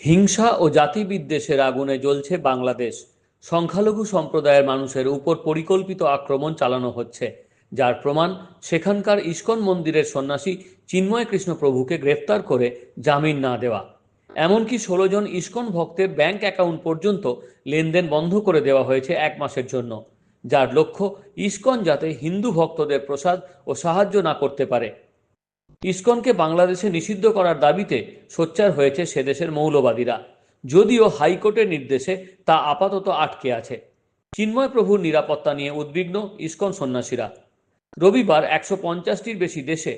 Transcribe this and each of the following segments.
হিংসা ও জাতিবিদ্বেষের আগুনে জ্বলছে বাংলাদেশ। সংখ্যালঘু সম্প্রদায়ের মানুষের উপর পরিকল্পিত আক্রমণ চালানো হচ্ছে, যার প্রমাণ সেখানকার ইস্কন মন্দিরের সন্ন্যাসী চিন্ময় কৃষ্ণ প্রভুকে গ্রেফতার করে জামিন না দেওয়া। এমনকি ষোলো জন ইস্কন ভক্তের ব্যাংক অ্যাকাউন্ট পর্যন্ত লেনদেন বন্ধ করে দেওয়া হয়েছে এক মাসের জন্য, যার লক্ষ্য ইস্কন যাতে হিন্দু ভক্তদের প্রসাদ ও সাহায্য না করতে পারে। ইসকনকে বাংলাদেশে নিষিদ্ধ করার দাবিতে সোচ্চার হয়েছে সে দেশের মৌলবাদীরা। যদিও হাইকোর্টের নির্দেশে তা আপাতত আটকে আছে। চিন্ময় প্রভুর নিরাপত্তা নিয়ে উদ্বিগ্ন ইসকন সন্ন্যাসীরা। রবিবার একশো পঞ্চাশটির বেশি দেশে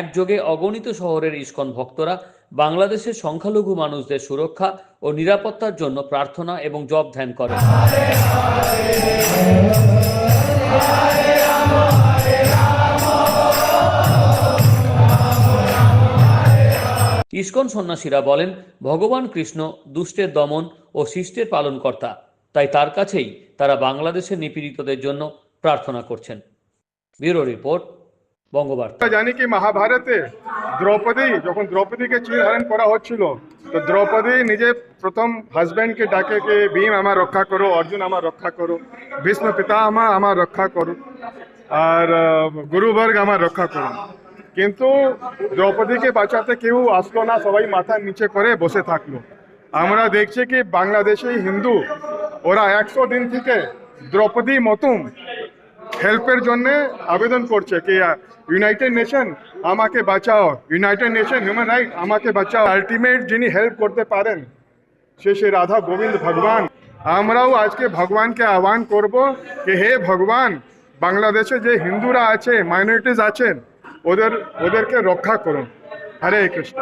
একযোগে অগণিত শহরের ইসকন ভক্তরা বাংলাদেশের সংখ্যালঘু মানুষদের সুরক্ষা ও নিরাপত্তার জন্য প্রার্থনা এবং জব ধ্যান করেন। ইসকন সন্ন্যাসীরা বলেন, ভগবান কৃষ্ণ দুষ্টের দমন ও শিষ্টের পালনকর্তা। তাই তার কাছেই তারা বাংলাদেশের নিপীড়িতদের জন্য প্রার্থনা করছেন। Bureau report, Bangabarta. জানি কি মহাভারতে দ্রৌপদী, যখন দ্রৌপদীকে চিরহরণ করা হচ্ছিল, তো দ্রৌপদী নিজে প্রথম হাজব্যান্ডকে ডাকে কে, ভীম, আমার রক্ষা করো, অর্জুন, আমার রক্ষা করো, ভীষ্ম পিতা, আমার আমার রক্ষা করো, আর গুরুবর্গ, আমার রক্ষা করো। কিন্তু দ্রৌপদীকে বাঁচাতে কেউ আসলো না, সবাই মাথা নিচে করে বসে থাকল। আমরা দেখছি কি বাংলাদেশি হিন্দু, ওরা একশো দিন থেকে দ্রৌপদী মতুম হেল্পের জন্য আবেদন করছে কি ইউনাইটেড নেশন আমাকে বাঁচাও। ইউনাইটেড নেশন হিউম্যান রাইট আমাকে বাঁচাও। আলটিমেট যিনি হেল্প করতে পারেন, সে সে রাধা গোবিন্দ ভগবান। আমরাও আজকে ভগবানকে আহ্বান করব যে হে ভগবান, বাংলাদেশে যে হিন্দুরা আছে মাইনরিটিস আছেন ওদের ওদেরকে রক্ষা করুন। হরে কৃষ্ণ।